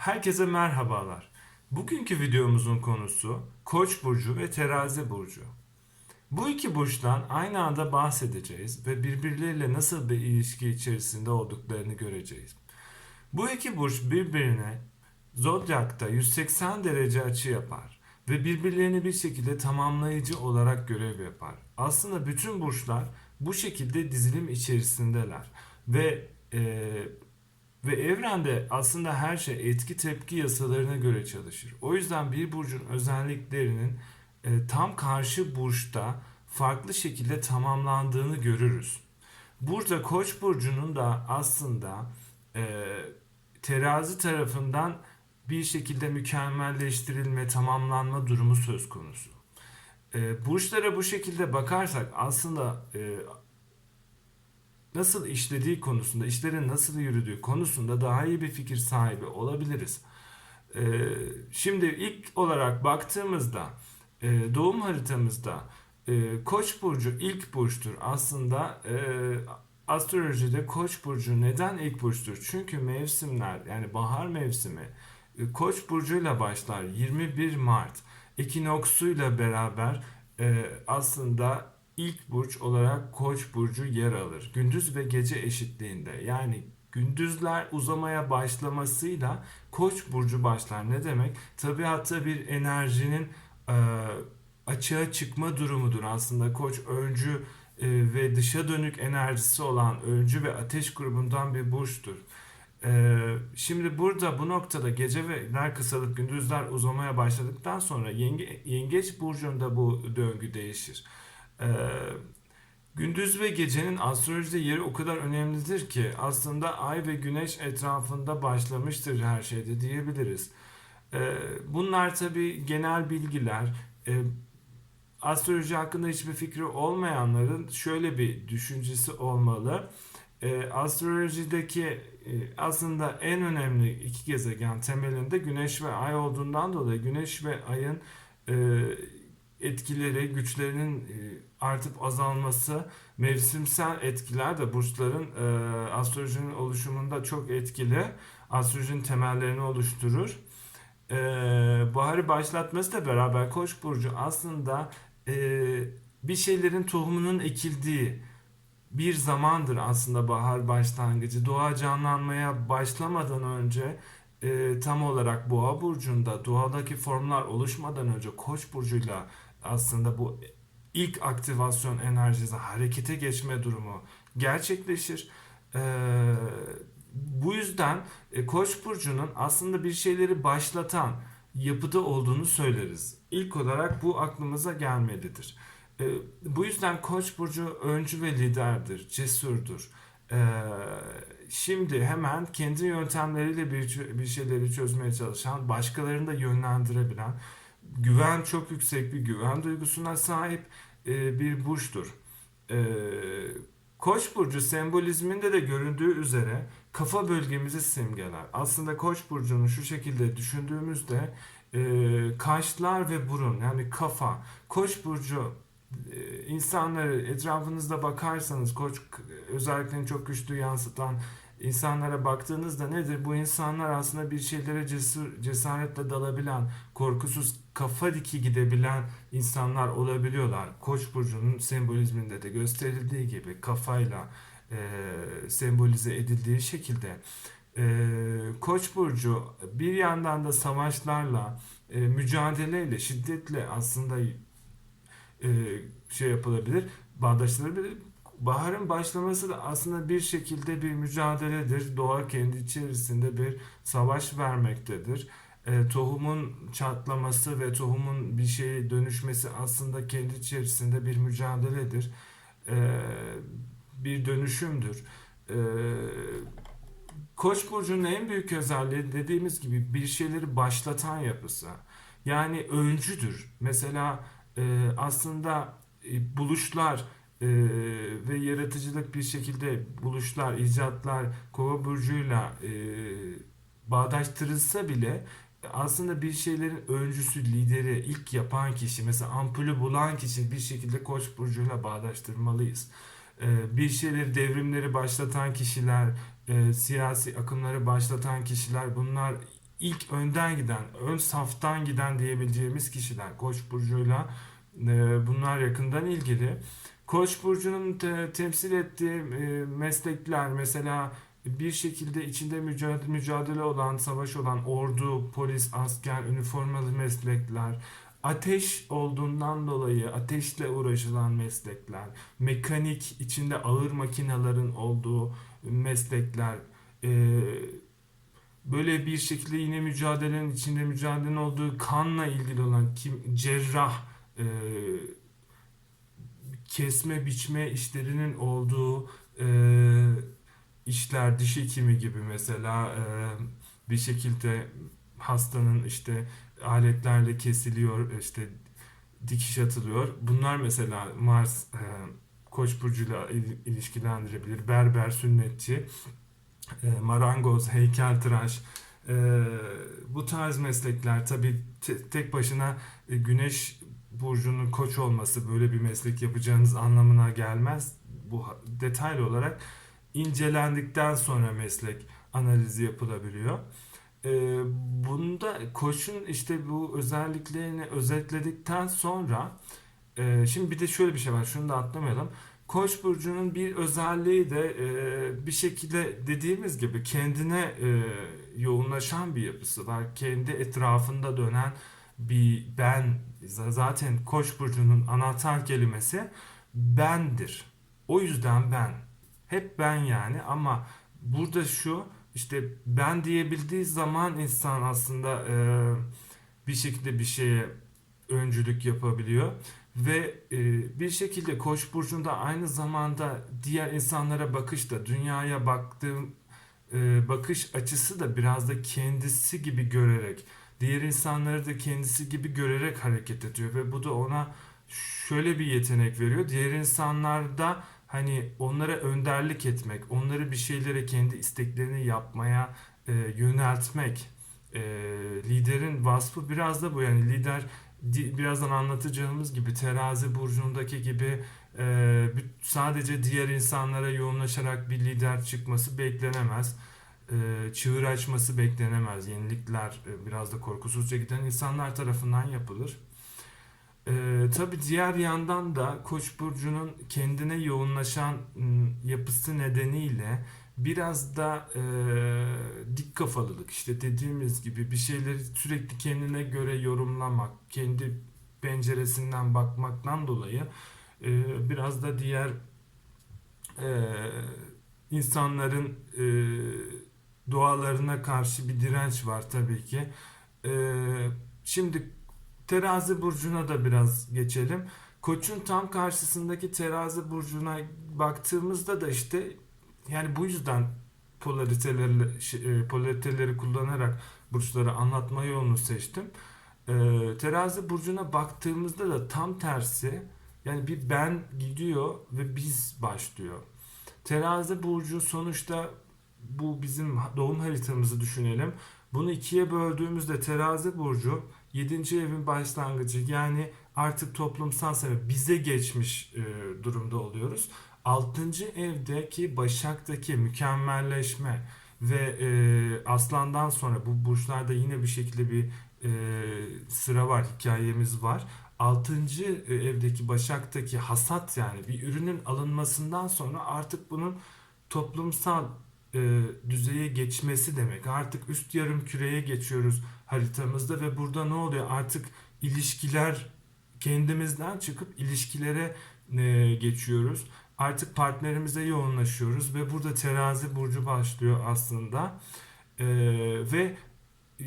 Herkese merhabalar. Bugünkü videomuzun konusu Koç burcu ve Terazi burcu. Bu iki burçtan aynı anda bahsedeceğiz ve birbirleriyle nasıl bir ilişki içerisinde olduklarını göreceğiz. Bu iki burç birbirine zodyakta 180 derece açı yapar ve birbirlerini bir şekilde tamamlayıcı olarak görev yapar. Aslında bütün burçlar bu şekilde dizilim içerisindeler ve eee ve evrende aslında her şey etki tepki yasalarına göre çalışır. O yüzden bir burcun özelliklerinin e, tam karşı burçta farklı şekilde tamamlandığını görürüz. Burada Koç burcunun da aslında e, terazi tarafından bir şekilde mükemmelleştirilme, tamamlanma durumu söz konusu. E, burçlara bu şekilde bakarsak aslında e, nasıl işlediği konusunda, işlerin nasıl yürüdüğü konusunda daha iyi bir fikir sahibi olabiliriz. Ee, şimdi ilk olarak baktığımızda e, doğum haritamızda e, Koç burcu ilk burçtur. Aslında e, astrolojide Koç burcu neden ilk burçtur? Çünkü mevsimler yani bahar mevsimi Koç burcuyla başlar 21 Mart ekinoksuyla beraber aslında ilk burç olarak Koç burcu yer alır. Gündüz ve gece eşitliğinde. Yani gündüzler uzamaya başlamasıyla Koç burcu başlar. Ne demek? Tabiatta bir enerjinin e, açığa çıkma durumudur. Aslında Koç öncü e, ve dışa dönük enerjisi olan öncü ve ateş grubundan bir burçtur. E, şimdi burada bu noktada geceler kısalıp gündüzler uzamaya başladıktan sonra yenge, yengeç burcunda bu döngü değişir. Ee, gündüz ve gecenin astrolojide yeri o kadar önemlidir ki aslında ay ve güneş etrafında başlamıştır her şeyde diyebiliriz. Ee, bunlar tabi genel bilgiler. Ee, astroloji hakkında hiçbir fikri olmayanların şöyle bir düşüncesi olmalı. Ee, astrolojideki e, aslında en önemli iki gezegen temelinde güneş ve ay olduğundan dolayı güneş ve ayın e, etkileri, güçlerinin e, artıp azalması, mevsimsel etkiler de burçların e, astrolojinin oluşumunda çok etkili. Astrolojinin temellerini oluşturur. E, baharı başlatması beraber Koç burcu aslında e, bir şeylerin tohumunun ekildiği bir zamandır aslında bahar başlangıcı. Doğa canlanmaya başlamadan önce e, tam olarak Boğa burcunda doğadaki formlar oluşmadan önce Koç burcuyla aslında bu ilk aktivasyon enerjisi harekete geçme durumu gerçekleşir. Ee, bu yüzden e, Koç burcunun aslında bir şeyleri başlatan yapıda olduğunu söyleriz. İlk olarak bu aklımıza gelmelidir. Ee, bu yüzden Koç burcu öncü ve liderdir, cesurdur. Ee, şimdi hemen kendi yöntemleriyle bir, bir şeyleri çözmeye çalışan, başkalarını da yönlendirebilen güven çok yüksek bir güven duygusuna sahip e, bir burçtur. E, Koç burcu sembolizminde de göründüğü üzere kafa bölgemizi simgeler. Aslında Koç burcunu şu şekilde düşündüğümüzde e, kaşlar ve burun yani kafa. Koç burcu e, insanları etrafınızda bakarsanız koç özelliklerini çok güçlü yansıtan insanlara baktığınızda nedir? Bu insanlar aslında bir şeylere cesur, cesaretle dalabilen, korkusuz kafa diki gidebilen insanlar olabiliyorlar. Koç burcunun sembolizminde de gösterildiği gibi kafayla e, sembolize edildiği şekilde e, Koç burcu bir yandan da savaşlarla, e, mücadeleyle, şiddetle aslında e, şey yapılabilir, bağdaştırılabilir baharın başlaması da aslında bir şekilde bir mücadeledir. Doğa kendi içerisinde bir savaş vermektedir. E, tohumun çatlaması ve tohumun bir şeye dönüşmesi aslında kendi içerisinde bir mücadeledir. E, bir dönüşümdür. E, Koç burcunun en büyük özelliği dediğimiz gibi bir şeyleri başlatan yapısı. Yani öncüdür. Mesela e, aslında e, buluşlar e, ve yaratıcılık bir şekilde buluşlar, icatlar kova burcuyla e, bağdaştırılsa bile aslında bir şeylerin öncüsü, lideri, ilk yapan kişi, mesela ampulü bulan kişi bir şekilde koç burcuyla bağdaştırmalıyız. E, bir şeyleri, devrimleri başlatan kişiler, e, siyasi akımları başlatan kişiler bunlar ilk önden giden, ön saftan giden diyebileceğimiz kişiler Koç burcuyla e, bunlar yakından ilgili. Koç burcunun te- temsil ettiği e, meslekler mesela bir şekilde içinde mücadele, mücadele olan, savaş olan ordu, polis, asker, üniformalı meslekler, ateş olduğundan dolayı ateşle uğraşılan meslekler, mekanik, içinde ağır makinelerin olduğu meslekler, e, böyle bir şekilde yine mücadelenin içinde mücadelenin olduğu kanla ilgili olan kim cerrah, e, kesme biçme işlerinin olduğu e, işler diş hekimi gibi mesela e, bir şekilde hastanın işte aletlerle kesiliyor işte dikiş atılıyor. Bunlar mesela Mars e, Koç burcuyla il- ilişkilendirebilir. Berber, sünnetçi, e, marangoz, heykeltıraş e, bu tarz meslekler tabii te- tek başına e, Güneş burcunun koç olması böyle bir meslek yapacağınız anlamına gelmez. Bu detaylı olarak incelendikten sonra meslek analizi yapılabiliyor. Ee, bunda koçun işte bu özelliklerini özetledikten sonra e, şimdi bir de şöyle bir şey var şunu da atlamayalım. Koç burcunun bir özelliği de e, bir şekilde dediğimiz gibi kendine e, yoğunlaşan bir yapısı var. Kendi etrafında dönen bir ben zaten Koç burcunun anahtar kelimesi bendir. O yüzden ben. Hep ben yani ama burada şu işte ben diyebildiği zaman insan aslında e, bir şekilde bir şeye öncülük yapabiliyor ve e, bir şekilde Koç burcunda aynı zamanda diğer insanlara bakış da dünyaya baktığım e, bakış açısı da biraz da kendisi gibi görerek diğer insanları da kendisi gibi görerek hareket ediyor ve bu da ona şöyle bir yetenek veriyor. Diğer insanlarda hani onlara önderlik etmek, onları bir şeylere kendi isteklerini yapmaya e, yöneltmek. E, liderin vasfı biraz da bu yani lider birazdan anlatacağımız gibi terazi burcundaki gibi e, sadece diğer insanlara yoğunlaşarak bir lider çıkması beklenemez. E, çığır açması beklenemez. Yenilikler e, biraz da korkusuzca giden insanlar tarafından yapılır. Ee, tabii diğer yandan da Koç burcunun kendine yoğunlaşan m, yapısı nedeniyle biraz da e, dik kafalılık işte dediğimiz gibi bir şeyleri sürekli kendine göre yorumlamak, kendi penceresinden bakmaktan dolayı e, biraz da diğer e, insanların e, doğalarına karşı bir direnç var tabii ki. E, şimdi Terazi burcuna da biraz geçelim. Koç'un tam karşısındaki terazi burcuna baktığımızda da işte yani bu yüzden polariteleri, e, polariteleri kullanarak burçları anlatma yolunu seçtim. Ee, terazi burcuna baktığımızda da tam tersi yani bir ben gidiyor ve biz başlıyor. Terazi burcu sonuçta bu bizim doğum haritamızı düşünelim. Bunu ikiye böldüğümüzde terazi burcu 7. evin başlangıcı yani artık toplumsal sebep bize geçmiş e, durumda oluyoruz. 6. evdeki Başak'taki mükemmelleşme ve e, Aslan'dan sonra bu burçlarda yine bir şekilde bir e, sıra var, hikayemiz var. 6. evdeki Başak'taki hasat yani bir ürünün alınmasından sonra artık bunun toplumsal e, düzeye geçmesi demek. Artık üst yarım küreye geçiyoruz haritamızda ve burada ne oluyor? Artık ilişkiler kendimizden çıkıp ilişkilere e, geçiyoruz. Artık partnerimize yoğunlaşıyoruz ve burada terazi burcu başlıyor aslında. E, ve e,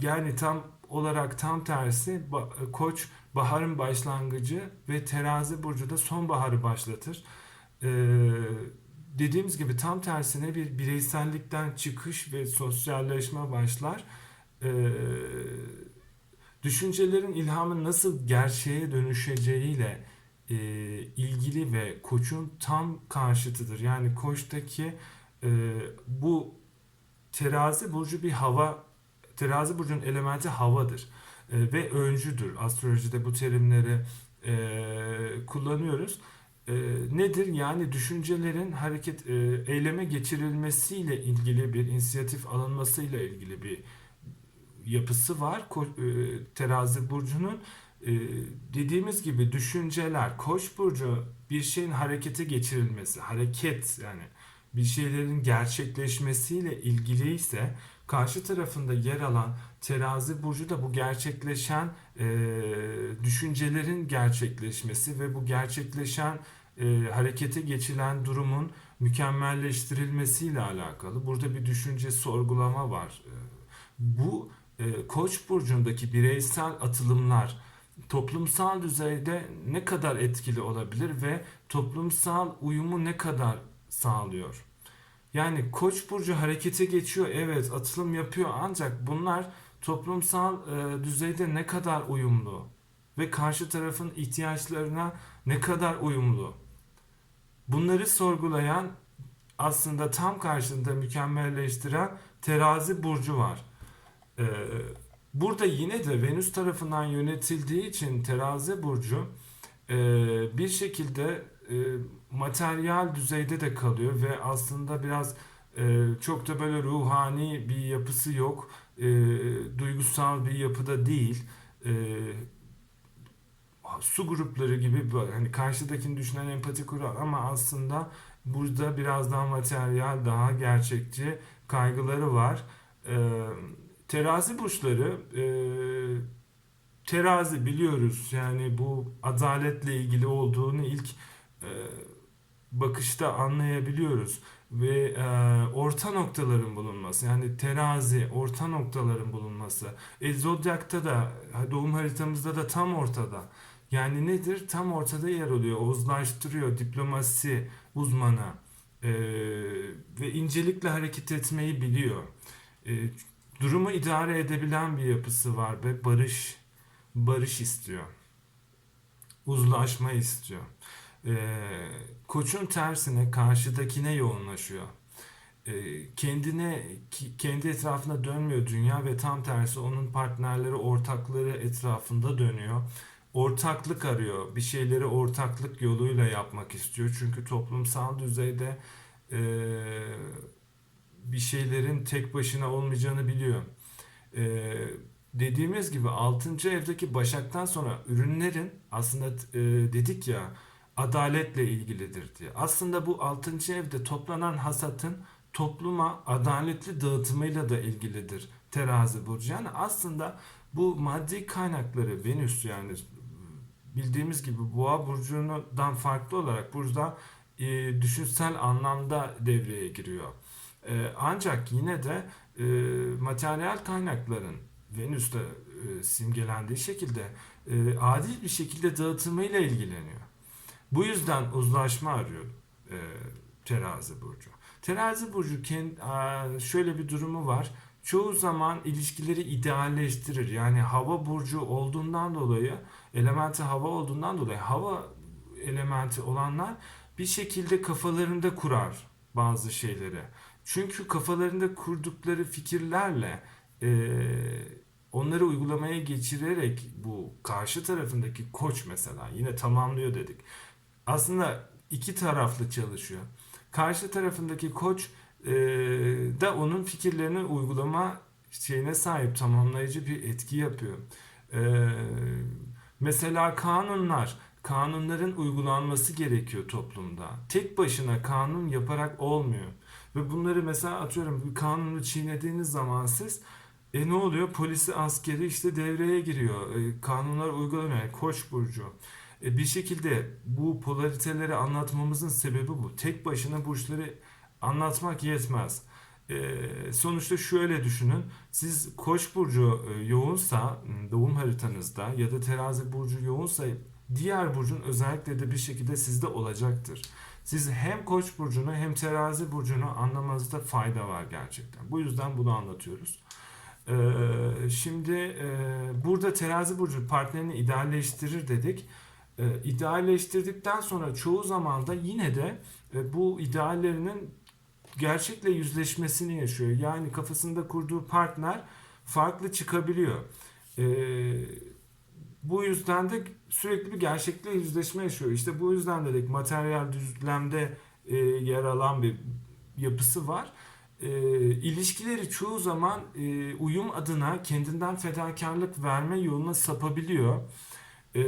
yani tam olarak tam tersi ba- koç baharın başlangıcı ve terazi burcu da sonbaharı başlatır. E, dediğimiz gibi tam tersine bir bireysellikten çıkış ve sosyalleşme başlar. Ee, düşüncelerin ilhamın nasıl gerçeğe dönüşeceğiyle e, ilgili ve koçun tam karşıtıdır. Yani koçtaki e, bu terazi burcu bir hava, terazi burcunun elementi havadır E, ve öncüdür. Astrolojide bu terimleri e, kullanıyoruz. E, nedir? Yani düşüncelerin hareket, e, eyleme geçirilmesiyle ilgili bir inisiyatif alınmasıyla ilgili bir yapısı var Ko- e, terazi burcunun. E, dediğimiz gibi düşünceler, koç burcu bir şeyin harekete geçirilmesi, hareket yani bir şeylerin gerçekleşmesiyle ilgili ise karşı tarafında yer alan terazi burcu da bu gerçekleşen e, düşüncelerin gerçekleşmesi ve bu gerçekleşen e, harekete geçilen durumun mükemmelleştirilmesiyle alakalı. Burada bir düşünce sorgulama var. E, Bu e, Koç burcundaki bireysel atılımlar toplumsal düzeyde ne kadar etkili olabilir ve toplumsal uyumu ne kadar sağlıyor? Yani Koç burcu harekete geçiyor, evet atılım yapıyor ancak bunlar toplumsal e, düzeyde ne kadar uyumlu ve karşı tarafın ihtiyaçlarına ne kadar uyumlu? Bunları sorgulayan aslında tam karşında mükemmelleştiren terazi burcu var. Ee, burada yine de Venüs tarafından yönetildiği için terazi burcu e, bir şekilde e, materyal düzeyde de kalıyor ve aslında biraz e, çok da böyle ruhani bir yapısı yok. E, duygusal bir yapıda değil. E, su grupları gibi böyle hani karşıdakini düşünen empati kurar ama aslında burada biraz daha materyal, daha gerçekçi kaygıları var. Ee, terazi burçları e, terazi biliyoruz yani bu adaletle ilgili olduğunu ilk e, bakışta anlayabiliyoruz. Ve e, orta noktaların bulunması yani terazi orta noktaların bulunması. E, zodyakta da doğum haritamızda da tam ortada yani nedir tam ortada yer alıyor uzlaştırıyor diplomasi uzmanı e, ve incelikle hareket etmeyi biliyor E, durumu idare edebilen bir yapısı var ve barış barış istiyor uzlaşma istiyor ee, koçun tersine karşıdakine yoğunlaşıyor. Kendine kendi etrafına dönmüyor dünya ve tam tersi onun partnerleri, ortakları etrafında dönüyor. Ortaklık arıyor. Bir şeyleri ortaklık yoluyla yapmak istiyor. Çünkü toplumsal düzeyde e, bir şeylerin tek başına olmayacağını biliyor. E, dediğimiz gibi 6. evdeki Başak'tan sonra ürünlerin aslında e, dedik ya adaletle ilgilidir diye. Aslında bu 6. evde toplanan hasatın topluma adaletli dağıtımıyla da ilgilidir terazi burcu. Yani aslında bu maddi kaynakları Venüs yani bildiğimiz gibi boğa burcundan farklı olarak burada e, düşünsel anlamda devreye giriyor. E, ancak yine de e, materyal kaynakların Venüs'te e, simgelendiği şekilde e, adil bir şekilde dağıtımıyla ilgileniyor. Bu yüzden uzlaşma arıyor e, terazi burcu. Terazi burcu kend- a, şöyle bir durumu var. Çoğu zaman ilişkileri idealleştirir. Yani hava burcu olduğundan dolayı, elementi hava olduğundan dolayı hava elementi olanlar bir şekilde kafalarında kurar bazı şeyleri. Çünkü kafalarında kurdukları fikirlerle e, onları uygulamaya geçirerek bu karşı tarafındaki koç mesela yine tamamlıyor dedik aslında iki taraflı çalışıyor. Karşı tarafındaki koç e, da onun fikirlerini uygulama şeyine sahip tamamlayıcı bir etki yapıyor. E, mesela kanunlar, kanunların uygulanması gerekiyor toplumda. Tek başına kanun yaparak olmuyor. Ve bunları mesela atıyorum bir kanunu çiğnediğiniz zaman siz e ne oluyor? Polisi, askeri işte devreye giriyor. E, kanunlar uygulanıyor. Yani Koç burcu. E, bir şekilde bu polariteleri anlatmamızın sebebi bu. Tek başına burçları anlatmak yetmez. E, sonuçta şöyle düşünün. Siz Koç burcu e, yoğunsa doğum haritanızda ya da Terazi burcu yoğunsa diğer burcun özellikle de bir şekilde sizde olacaktır. Siz hem Koç burcunu hem Terazi burcunu anlamanızda fayda var gerçekten. Bu yüzden bunu anlatıyoruz. Ee, şimdi e, burada terazi burcu partnerini idealleştirir dedik. Ee, idealleştirdikten sonra çoğu zaman da yine de e, bu ideallerinin gerçekle yüzleşmesini yaşıyor. Yani kafasında kurduğu partner farklı çıkabiliyor. Ee, bu yüzden de sürekli bir gerçekle yüzleşme yaşıyor. İşte bu yüzden dedik materyal düzlemde e, yer alan bir yapısı var. e, ilişkileri çoğu zaman e, uyum adına kendinden fedakarlık verme yoluna sapabiliyor. E,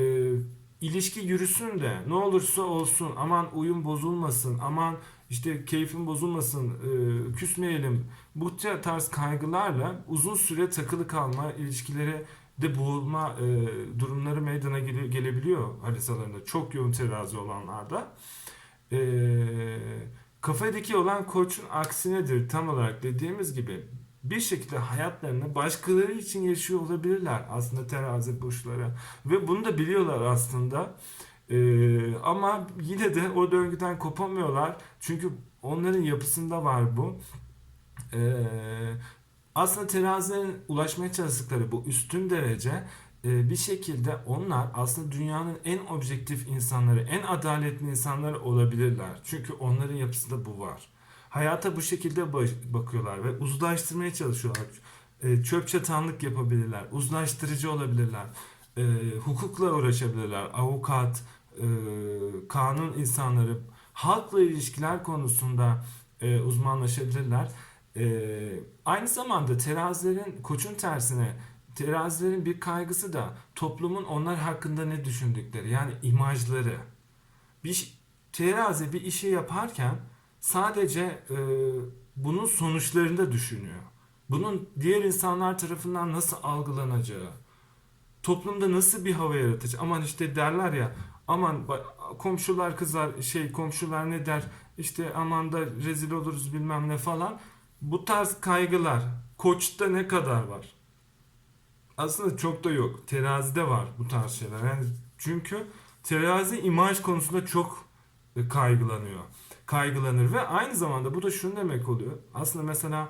ilişki yürüsün de ne olursa olsun aman uyum bozulmasın aman işte keyfim bozulmasın e, küsmeyelim bu tarz kaygılarla uzun süre takılı kalma ilişkilere de boğulma e, durumları meydana gele- gelebiliyor haritalarında çok yoğun terazi olanlarda. E, kafadaki olan koçun aksinedir tam olarak dediğimiz gibi bir şekilde hayatlarını başkaları için yaşıyor olabilirler aslında terazi burçları ve bunu da biliyorlar aslında. Ee, ama yine de o döngüden kopamıyorlar çünkü onların yapısında var bu. Ee, aslında terazilerin ulaşmaya çalıştıkları bu üstün derece e, bir şekilde onlar aslında dünyanın en objektif insanları, en adaletli insanları olabilirler. Çünkü onların yapısında bu var. Hayata bu şekilde bakıyorlar ve uzlaştırmaya çalışıyorlar. E, çöp çatanlık yapabilirler, uzlaştırıcı olabilirler, e, hukukla uğraşabilirler, avukat, e, kanun insanları, halkla ilişkiler konusunda e, uzmanlaşabilirler. E, aynı zamanda terazilerin koçun tersine terazilerin bir kaygısı da toplumun onlar hakkında ne düşündükleri yani imajları. Bir terazi bir işi yaparken sadece bunun sonuçlarında düşünüyor. Bunun diğer insanlar tarafından nasıl algılanacağı, toplumda nasıl bir hava yaratacak. Aman işte derler ya aman komşular kızar şey komşular ne der işte aman da rezil oluruz bilmem ne falan. Bu tarz kaygılar koçta ne kadar var? Aslında çok da yok. Terazide var bu tarz şeyler. Yani çünkü terazi imaj konusunda çok e, kaygılanıyor. Kaygılanır ve aynı zamanda bu da şunu demek oluyor. Aslında mesela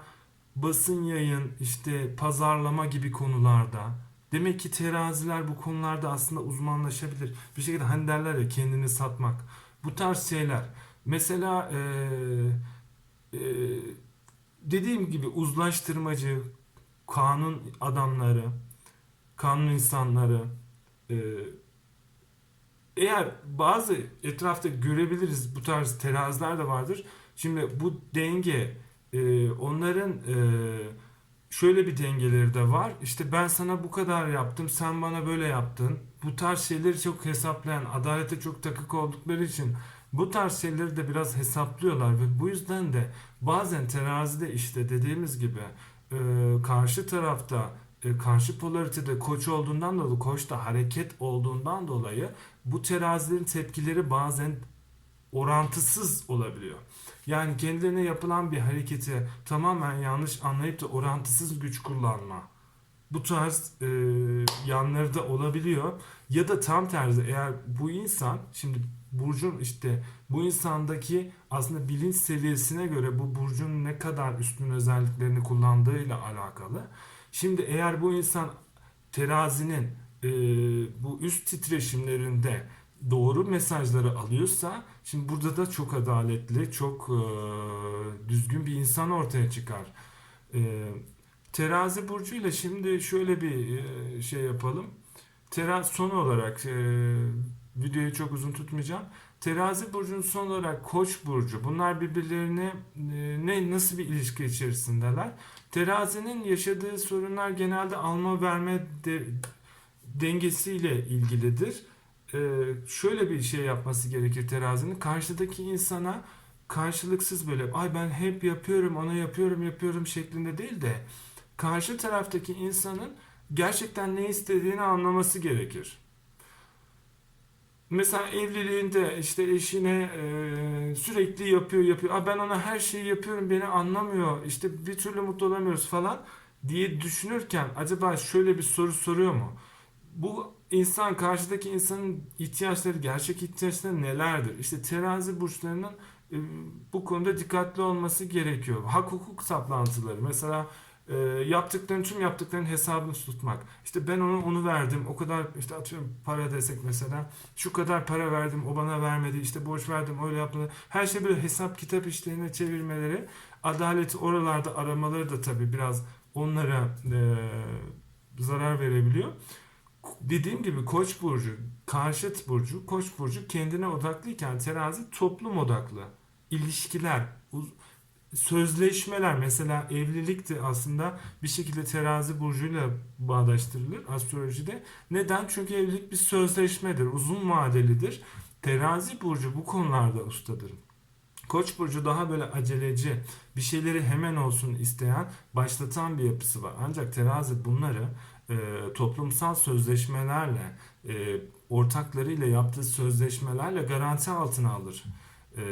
basın yayın, işte pazarlama gibi konularda demek ki teraziler bu konularda aslında uzmanlaşabilir. Bir şekilde hani derler ya kendini satmak. Bu tarz şeyler. Mesela eee, eee, dediğim gibi uzlaştırmacı, kanun adamları, kanun insanları e, eğer bazı etrafta görebiliriz bu tarz teraziler de vardır. Şimdi bu denge e, onların e, şöyle bir dengeleri de var. İşte ben sana bu kadar yaptım, sen bana böyle yaptın. Bu tarz şeyleri çok hesaplayan, adalete çok takık oldukları için bu tarz şeyleri de biraz hesaplıyorlar ve bu yüzden de bazen terazide işte dediğimiz gibi e, karşı tarafta e, karşı polaritede koç olduğundan dolayı koçta hareket olduğundan dolayı bu terazilerin tepkileri bazen orantısız olabiliyor. Yani kendilerine yapılan bir hareketi tamamen yanlış anlayıp da orantısız güç kullanma. Bu tarz e, yanları da olabiliyor. Ya da tam tersi eğer bu insan şimdi burcun işte bu insandaki aslında bilinç seviyesine göre bu burcun ne kadar üstün özelliklerini kullandığıyla alakalı. Şimdi eğer bu insan terazinin e, bu üst titreşimlerinde doğru mesajları alıyorsa şimdi burada da çok adaletli, çok e, düzgün bir insan ortaya çıkar. E, terazi burcuyla şimdi şöyle bir e, şey yapalım. Tera son olarak e, videoyu çok uzun tutmayacağım. Terazi burcunun son olarak Koç burcu. Bunlar birbirlerine e, ne nasıl bir ilişki içerisindeler? Terazinin yaşadığı sorunlar genelde alma verme de, dengesiyle ilgilidir. Ee, şöyle bir şey yapması gerekir terazinin. Karşıdaki insana karşılıksız böyle ay ben hep yapıyorum, ona yapıyorum, yapıyorum şeklinde değil de karşı taraftaki insanın gerçekten ne istediğini anlaması gerekir. Mesela evliliğinde işte eşine e, sürekli yapıyor yapıyor. Aa, ben ona her şeyi yapıyorum beni anlamıyor. İşte bir türlü mutlu olamıyoruz falan diye düşünürken acaba şöyle bir soru soruyor mu? Bu insan karşıdaki insanın ihtiyaçları gerçek ihtiyaçları nelerdir? İşte terazi burçlarının e, bu konuda dikkatli olması gerekiyor. Hak hukuk saplantıları mesela e, yaptıkların tüm yaptıkların hesabını tutmak. İşte ben ona onu verdim. O kadar işte atıyorum para desek mesela. Şu kadar para verdim. O bana vermedi. İşte borç verdim. Öyle yapmadı. Her şey böyle hesap kitap işlerine çevirmeleri. Adaleti oralarda aramaları da tabii biraz onlara e, zarar verebiliyor. Dediğim gibi Koç burcu, karşıt burcu, Koç burcu kendine odaklıyken terazi toplum odaklı. İlişkiler, sözleşmeler mesela evlilik de aslında bir şekilde terazi burcuyla bağdaştırılır astrolojide. Neden? Çünkü evlilik bir sözleşmedir, uzun vadelidir. Terazi burcu bu konularda ustadır. Koç burcu daha böyle aceleci, bir şeyleri hemen olsun isteyen, başlatan bir yapısı var. Ancak terazi bunları e, toplumsal sözleşmelerle, e, ortaklarıyla yaptığı sözleşmelerle garanti altına alır. E,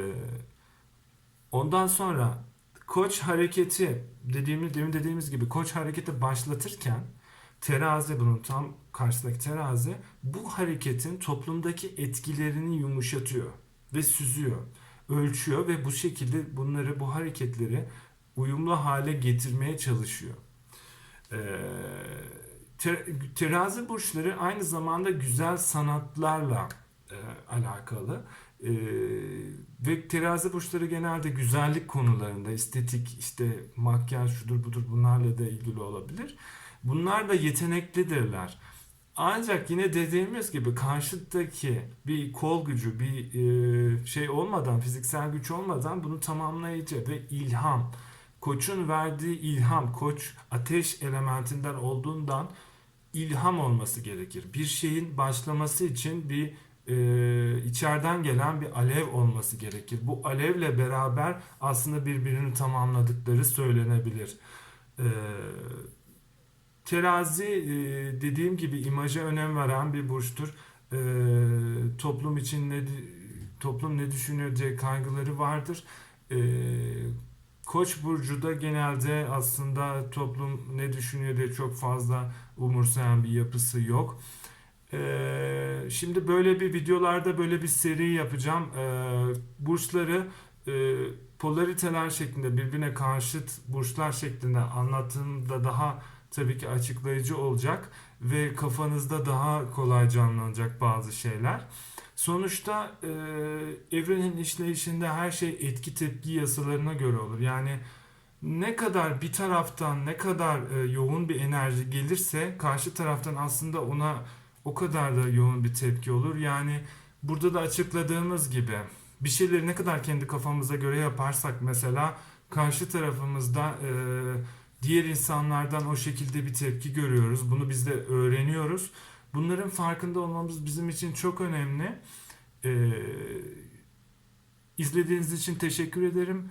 ondan sonra koç hareketi dediğimiz demin dediğimiz gibi koç hareketi başlatırken terazi bunun tam karşısındaki terazi bu hareketin toplumdaki etkilerini yumuşatıyor ve süzüyor ölçüyor ve bu şekilde bunları bu hareketleri uyumlu hale getirmeye çalışıyor. Ee, te- terazi burçları aynı zamanda güzel sanatlarla e, alakalı. Ee, ve terazi burçları genelde güzellik konularında estetik işte makyaj şudur budur bunlarla da ilgili olabilir. Bunlar da yeteneklidirler. Ancak yine dediğimiz gibi karşıdaki bir kol gücü, bir e, şey olmadan, fiziksel güç olmadan bunu tamamlayıcı ve ilham. Koçun verdiği ilham, koç ateş elementinden olduğundan ilham olması gerekir. Bir şeyin başlaması için bir e, içeriden gelen bir alev olması gerekir. Bu alevle beraber aslında birbirini tamamladıkları söylenebilir. E, Terazi e, dediğim gibi imaja önem veren bir burçtur. E, toplum için ne toplum ne düşünüyor diye kaygıları vardır. E, Koç burcu da genelde aslında toplum ne düşünüyor diye çok fazla umursayan bir yapısı yok. E, şimdi böyle bir videolarda böyle bir seri yapacağım. E, burçları e, polariteler şeklinde birbirine karşıt burçlar şeklinde anlattığımda daha tabii ki açıklayıcı olacak ve kafanızda daha kolay canlanacak bazı şeyler. Sonuçta e, evrenin işleyişinde her şey etki tepki yasalarına göre olur. Yani ne kadar bir taraftan ne kadar e, yoğun bir enerji gelirse karşı taraftan aslında ona o kadar da yoğun bir tepki olur. Yani burada da açıkladığımız gibi bir şeyleri ne kadar kendi kafamıza göre yaparsak mesela karşı tarafımızda e, diğer insanlardan o şekilde bir tepki görüyoruz. Bunu biz de öğreniyoruz. Bunların farkında olmamız bizim için çok önemli. Ee, izlediğiniz için teşekkür ederim.